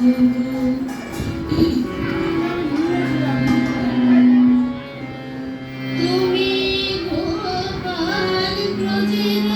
তুমি ভোপাল প্রজেতা